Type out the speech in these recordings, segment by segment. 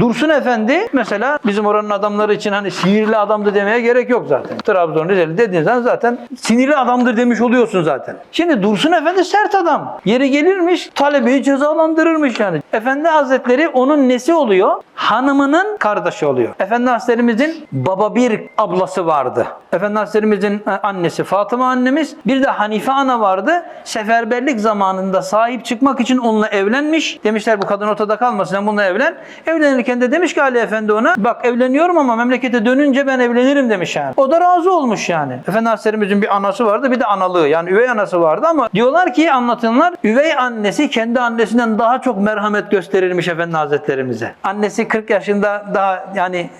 Dursun Efendi mesela bizim oranın adamları için hani sinirli adamdı demeye gerek yok zaten. Trabzon Rizeli dediğin zaman zaten sinirli adamdır demiş oluyorsun zaten. Şimdi Dursun Efendi sert adam. Yeri gelirmiş talebeyi cezalandırırmış yani. Efendi Hazretleri onun nesi oluyor? Hanımının kardeşi oluyor. Efendi Hazretlerimizin baba bir ablası vardı. Efendi Hazretlerimizin e, annesi Fatıma annemiz bir de Hanife ana vardı. Seferberlik zamanında sahip çıkmak için onunla evlenmiş. Demişler bu kadın ortada kalmasın sen bununla evlen. Evlenirken de demiş ki Ali Efendi ona bak evleniyorum ama memlekete dönünce ben evlenirim demiş yani. O da razı olmuş yani. Efendi Hazretlerimizin bir anası vardı bir de analığı yani üvey anası vardı ama diyorlar ki anlatanlar üvey annesi kendi annesinden daha çok merhamet gösterirmiş Efendi Hazretlerimize. Annesi 40 yaşında daha yani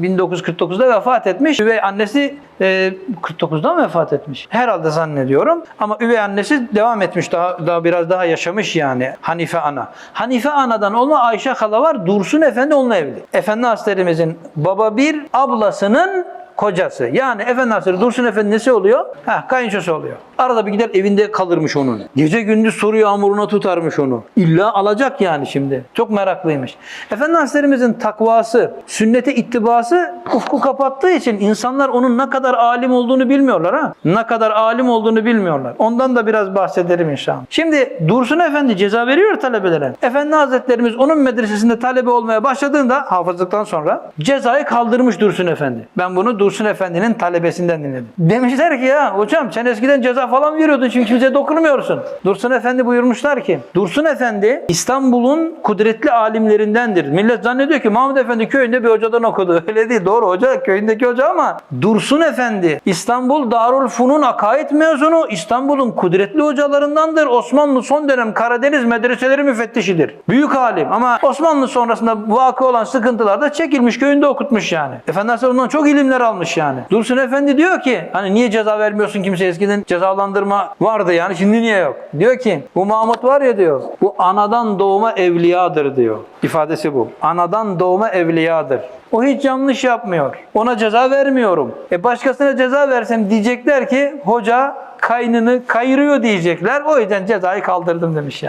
1949'da vefat etmiş. Üvey annesi e, 49'da mı vefat etmiş? Herhalde zannediyorum. Ama üvey annesi devam etmiş. Daha, daha biraz daha yaşamış yani. Hanife ana. Hanife anadan olma Ayşe hala var. Dursun Efendi onunla evli. Efendi Hazretlerimizin baba bir ablasının kocası. Yani Efendi Hazretleri Dursun Efendi nesi oluyor? Ha, kayınçosu oluyor. Arada bir gider evinde kalırmış onun. Gece gündüz soru yağmuruna tutarmış onu. İlla alacak yani şimdi. Çok meraklıymış. Efendi Hazretlerimizin takvası, sünnete ittibası ufku kapattığı için insanlar onun ne kadar alim olduğunu bilmiyorlar ha. Ne kadar alim olduğunu bilmiyorlar. Ondan da biraz bahsederim inşallah. Şimdi Dursun Efendi ceza veriyor talebelere. Efendi Hazretlerimiz onun medresesinde talebe olmaya başladığında hafızlıktan sonra cezayı kaldırmış Dursun Efendi. Ben bunu Dursun Efendi'nin talebesinden dinledim. Demişler ki ya hocam sen eskiden ceza falan veriyordun şimdi kimseye dokunmuyorsun. Dursun Efendi buyurmuşlar ki Dursun Efendi İstanbul'un kudretli alimlerindendir. Millet zannediyor ki Mahmud Efendi köyünde bir hocadan okudu. Öyle değil doğru hoca köyündeki hoca ama Dursun Efendi İstanbul Darul Funun akaid mezunu İstanbul'un kudretli hocalarındandır. Osmanlı son dönem Karadeniz medreseleri müfettişidir. Büyük alim ama Osmanlı sonrasında vakı olan sıkıntılarda çekilmiş köyünde okutmuş yani. Efendi Hazretleri ondan çok ilimler almış yani. Dursun Efendi diyor ki hani niye ceza vermiyorsun kimse eskiden cezalandırma vardı yani şimdi niye yok? Diyor ki bu Mahmut var ya diyor bu anadan doğma evliyadır diyor. İfadesi bu. Anadan doğma evliyadır. O hiç yanlış yapmıyor. Ona ceza vermiyorum. E başkasına ceza versem diyecekler ki hoca kaynını kayırıyor diyecekler. O yüzden cezayı kaldırdım demiş yani.